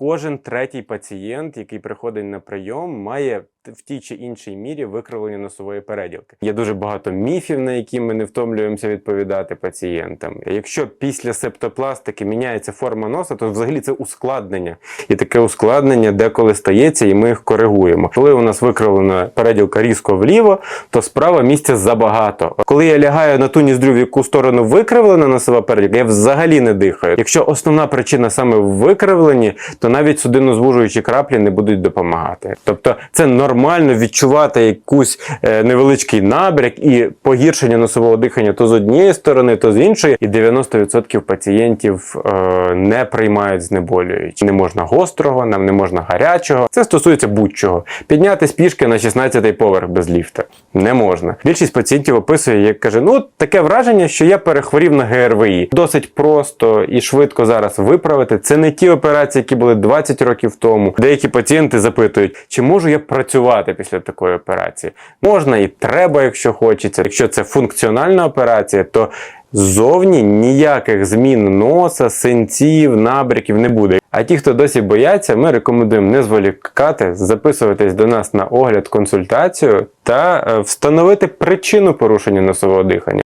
Кожен третій пацієнт, який приходить на прийом, має в тій чи іншій мірі викривлення носової переділки. Є дуже багато міфів, на які ми не втомлюємося відповідати пацієнтам. Якщо після септопластики міняється форма носа, то взагалі це ускладнення. І таке ускладнення деколи стається, і ми їх коригуємо. Коли у нас викривлена переділка різко вліво, то справа місця забагато. Коли я лягаю на ту ніздрю, в яку сторону викривлена носова переділка, я взагалі не дихаю. Якщо основна причина саме в викривленні, то навіть судинозвужуючі краплі не будуть допомагати. Тобто це нормально відчувати якусь е, невеличкий набряк і погіршення носового дихання то з однієї сторони, то з іншої. І 90% пацієнтів е, не приймають знеболюючі. Не можна гострого, нам не можна гарячого. Це стосується будь-чого. Піднятись пішки на 16-й поверх без ліфта не можна. Більшість пацієнтів описує, як каже: ну таке враження, що я перехворів на ГРВІ. Досить просто і швидко зараз виправити. Це не ті операції, які були 20 років тому. Деякі пацієнти запитують, чи можу я працювати після такої операції. Можна і треба, якщо хочеться. Якщо це функціональна операція, то ззовні ніяких змін носа, синців, набряків не буде. А ті, хто досі бояться, ми рекомендуємо не зволікати, записуватись до нас на огляд, консультацію та е, встановити причину порушення носового дихання.